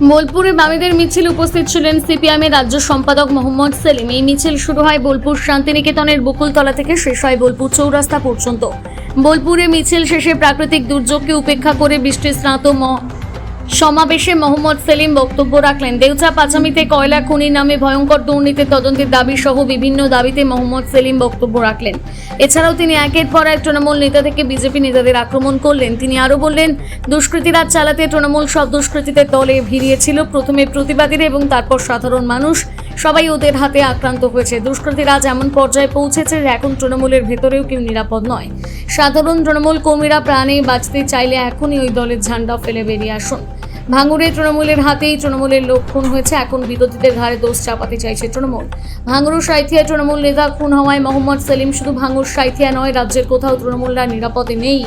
বোলপুরে বামেদের মিছিল উপস্থিত ছিলেন সিপিএমের রাজ্য সম্পাদক মোহাম্মদ সেলিম। এই মিছিল শুরু হয় বোলপুর শান্তিনিকেতনের বকুলতলা থেকে, শেষ হয় বোলপুর চৌরাস্তা পর্যন্ত। বোলপুরে মিছিল শেষে প্রাকৃতিক দুর্যোগকে উপেক্ষা করে বৃষ্টি স্নাত সমাবেশে মোহাম্মদ সেলিম বক্তব্য রাখলেন। দেউচা পাচামিতে কয়লা খনি নামে ভয়ঙ্কর দুর্নীতির তদন্তের দাবি সহ বিভিন্ন দাবিতে মোহাম্মদ সেলিম বক্তব্য রাখলেন। এছাড়াও তিনি একের পর এক তৃণমূল নেতা থেকে বিজেপি নেতাদের আক্রমণ করলেন। তিনি আরও বললেন, দুষ্কৃতীরা চালাতে তৃণমূল সব দুষ্কৃতীদের দলে ভিড়িয়েছিল। প্রথমে প্রতিবাদীরা এবং তারপর সাধারণ মানুষ। সবাই ওদের হাতে আক্রান্ত হয়েছে। দুষ্কৃতীরা এমন পর্যায়ে পৌঁছেছে, এখন তৃণমূলের ভেতরেও কেউ নিরাপদ নয়। সাধারণ তৃণমূল কর্মীরা প্রাণে বাঁচতে চাইলে এখনই ওই দলের ঝান্ডা ফেলে বেরিয়ে আসুন। ভাঙুরে তৃণমূলের হাতেই তৃণমূলের লোক খুন হয়েছে। এখন বিরোধীদের ঘাড়ে দোষ চাপাতে চাইছে তৃণমূল। ভাঙুর সাইথিয়া তৃণমূল নেতা খুন হওয়ায় মোহাম্মদ সেলিম শুধু ভাঙুর সাইথিয়া নয়, রাজ্যের কোথাও তৃণমূলরা নিরাপদে নেই।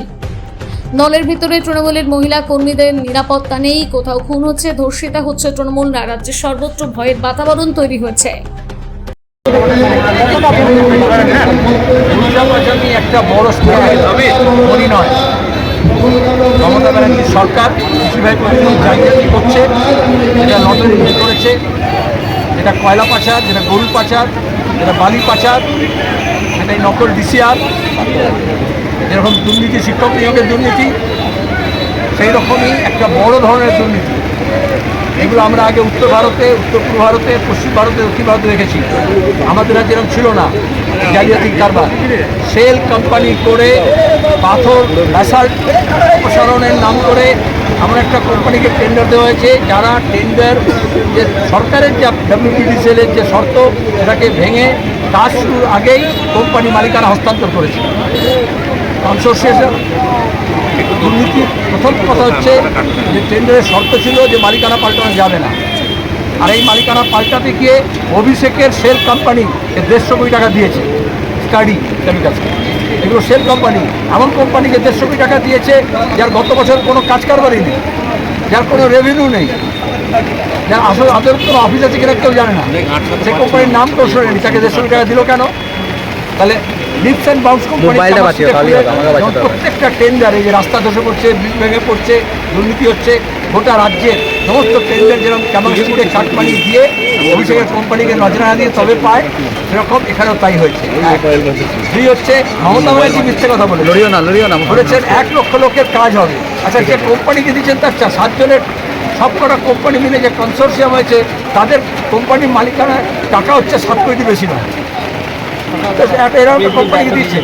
দলের ভিতরে তৃণমূলের মহিলা কর্মীদের নিরাপত্তা নেই, কোথাও খুন হচ্ছে, ধর্ষিতা হচ্ছে তৃণমূলরা রাজ্যের সর্বত্র ভয়ের বাতাবরণ তৈরি হয়েছে। একটা বড় মনে নয়। ব্যানার্জির সরকার কৃষিভাই জায়গাটি করছে এটা লটারি করেছে এটা কয়লা পাচার, যেটা গরু পাচার, যেটা বালি পাচার সেটা এই নকল ডিসিআর, যেরকম দুর্নীতি, শিক্ষক নিয়োগের দুর্নীতি সেই রকমই একটা বড় ধরনের দুর্নীতি। এগুলো আমরা আগে উত্তর ভারতে, উত্তর পূর্ব ভারতে, পশ্চিম ভারতে, দক্ষিণ ভারতে দেখেছি। আমাদের রাজ্যে এরকম ছিল না জালিয়াতি কারবার। সেল কোম্পানি করে পাথর ব্যাসাল্ট প্রসারণের নাম করে আমরা একটা কোম্পানিকে টেন্ডার দেওয়া হয়েছে, যারা টেন্ডার যে সরকারের যা যে ডাব্লিউপিডিসিএলের যে শর্ত, সেটাকে ভেঙে কাজ শুরুর আগেই কোম্পানি মালিকানা হস্তান্তর করেছে। কনসোর্সিয়াম দুর্নীতির প্রথম কথা হচ্ছে যে টেন্ডারের শর্ত ছিল যে মালিকানা পাল্টানো যাবে না। আর এই মালিকানা পাল্টাতে গিয়ে অভিষেকের সেল কোম্পানি দেড়শো কোটি টাকা দিয়েছে স্টাডি কেমিক্যালস এগুলো সেল কোম্পানি এমন কোম্পানিকে দেড়শো কোটি টাকা দিয়েছে যার গত বছর কোনো কাজ কারবারই নেই, যার কোনো রেভিনিউ নেই। যার আসলে, আদর কোনো অফিস আছে কিনা কেউ জানে না। সেই কোম্পানির নাম তো শোনেনি তাকে দেড়শো কোটি টাকা দিল কেন? তাহলে লিপস অ্যান্ড বাউন্স মোবাইলটা বাঁচিয়ে তাহলেই আমাকে বাঁচাতে হবে। প্রত্যেকটা টেন্ডার এই যে রাস্তা ধসে পড়ছে ব্রিজ ভেঙে পড়ছে দুর্নীতি হচ্ছে গোটা রাজ্যের সমস্ত টেন্ডার যেরকম ক্যাপাসিটিতে চাটপানি দিয়ে অভিষেকের কোম্পানিকে নজরানা দিয়ে তবে পায় সেরকম এখানেও তাই হয়েছে। দুই হচ্ছে। মমতা ব্যানার্জি মিথ্যে কথা বলে লড়িও না লড়িও না বলেছেন এক লক্ষ লোকের কাজ হবে। আচ্ছা যে কোম্পানিকে দিচ্ছেন তার সাতজনের সবকটা কোম্পানি মিলে যে কনসোর্সিয়াম হয়েছে তাদের কোম্পানির মালিকানার টাকা হচ্ছে সাত কোটি বেশি নয়। এরকম কোম্পানিকে দিচ্ছে?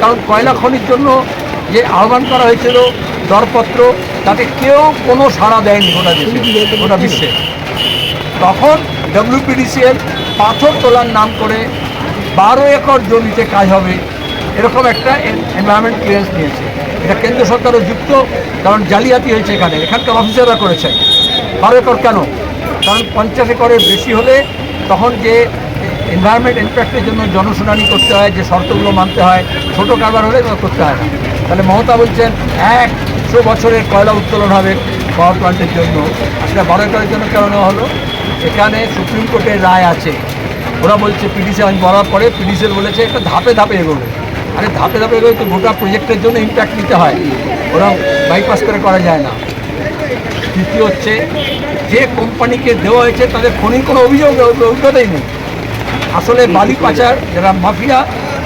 কারণ কয়লা খনির জন্য যে আহ্বান করা হয়েছিল, দরপত্র, তাতে কেউ কোনো সাড়া দেয়নি গোটা গোটা বিশ্বে। তখন ডব্লিউপিডিসিএল পাথর তোলার নাম করে বারো একর জমিতে কাজ হবে, এরকম একটা এনভায়রনমেন্ট ক্লিয়ারেন্স নিয়েছে এটা কেন্দ্র সরকারও যুক্ত, কারণ জালিয়াতি হয়েছে এখানে। এখানকার অফিসাররা করেছেন বারো একর কেন? কারণ পঞ্চাশ একরের বেশি হলে তখন যে এনভায়রনমেন্ট ইম্প্যাক্টের জন্য জনশুনানি করতে হয়, যে শর্তগুলো মানতে হয়, ছোটো কারবার হলে করতে হয় না। তাহলে মমতা বলছেন, একশো বছরের কয়লা উত্তোলন হবে পাওয়ার প্লান্টের জন্য। সেটা বারো একরের জন্য কেন নেওয়া হলো? এখানে সুপ্রিম কোর্টের রায় আছে। ওরা বলছে পিডিসি আইন বলার পরে পিডিসিএল বলেছে একটা ধাপে ধাপে এগোবে। আরে ধাপে ধাপে এগোবে তো গোটা প্রজেক্টের জন্য ইম্প্যাক্ট নিতে হয়। ওরা বাইপাস করে করা যায় না। তৃতীয় হচ্ছে, যে কোম্পানিকে দেওয়া হয়েছে তাদের খনির কোনো অভিযোগ অভিজ্ঞতাই নেই। আসলে বালি পাচার যারা মাফিয়া,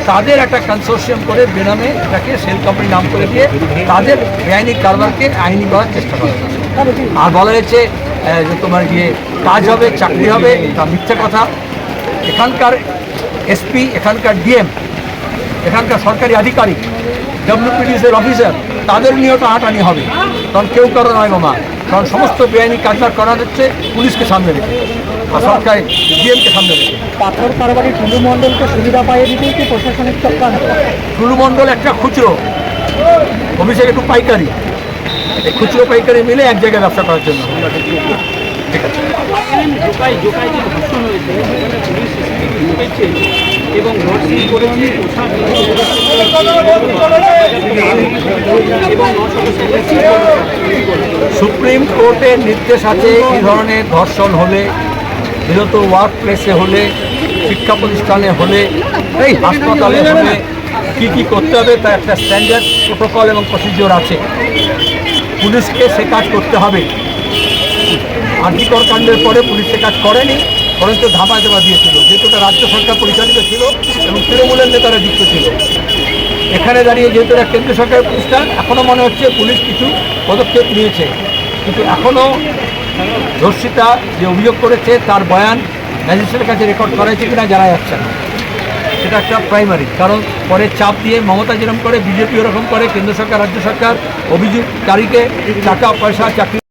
তাদের একটা কনসোর্সিয়াম করে বেনামে এটাকে সেল কোম্পানি নাম করে দিয়ে তাদের বেআইনি কারবারকে আইনি করার চেষ্টা করা আর বলা হয়েছে তোমার গিয়ে কাজ হবে, চাকরি হবে তা মিথ্যে কথা। এখানকার এসপি এখানকার ডিএম এখানকার সরকারি আধিকারিক ডব্লিউপিডিসির অফিসার তাদের নিয়েও তো হাঁটানি হবে। কারণ কেউ কারও নয় মামা কারণ সমস্ত বেআইনি কাজবার করা হচ্ছে, পুলিশকে সামনে রেখে। আর সরকারি ডিএমকে সামনে রেখে পাথর কারবারি টুলু মণ্ডলকে সুবিধা পাইয়ে দিতেই কি প্রশাসনিক চক্রান্ত? টুলু মণ্ডল একটা খুচরো। অভিষেক একটু পাইকারি। এই খুচরো পাইকারি মিলে এক জায়গায় ব্যবসা করার জন্য। ঠিক আছে। জোকাই জোকাই যে ধর্ষণ হয়েছে পুলিশ ঢুকেছে এবং ধর্ষণ করেছে সুপ্রিম কোর্টের নির্দেশ আছে এই ধরনের ধর্ষণ হলে বিরত ওয়ার্ক প্লেসে হলে শিক্ষা প্রতিষ্ঠানে হলে, এই হাসপাতালে হলে কী কী করতে হবে তার একটা স্ট্যান্ডার্ড প্রোটোকল এবং প্রসিডিওর আছে। পুলিশকে সে কাজ করতে হবে। আর্থিকর কাণ্ডের পরে পুলিশ সে কাজ করেনি, বরঞ্চ ধাপা চাপা দিয়েছিল। যেহেতু রাজ্য সরকার পরিচালিত ছিল এবং তৃণমূলের নেতারা যুক্ত ছিল। এখানে দাঁড়িয়ে যেহেতু এটা কেন্দ্রীয় সরকারের প্রতিষ্ঠান এখনও মনে হচ্ছে পুলিশ কিছু পদক্ষেপ নিয়েছে। কিন্তু এখনও ধর্ষিতা যে অভিযোগ করেছে, তার বয়ান ম্যাজিস্ট্রেটের কাছে রেকর্ড করা হয়েছে কিনা জানা যাচ্ছে না। সেটা একটা প্রাইমারি কারণ পরে চাপ দিয়ে মমতা যেরকম করে, বিজেপি ওরকম করে, কেন্দ্র সরকার, রাজ্য সরকার, অভিযোগকারীকে টাকা, পয়সা, চাকরি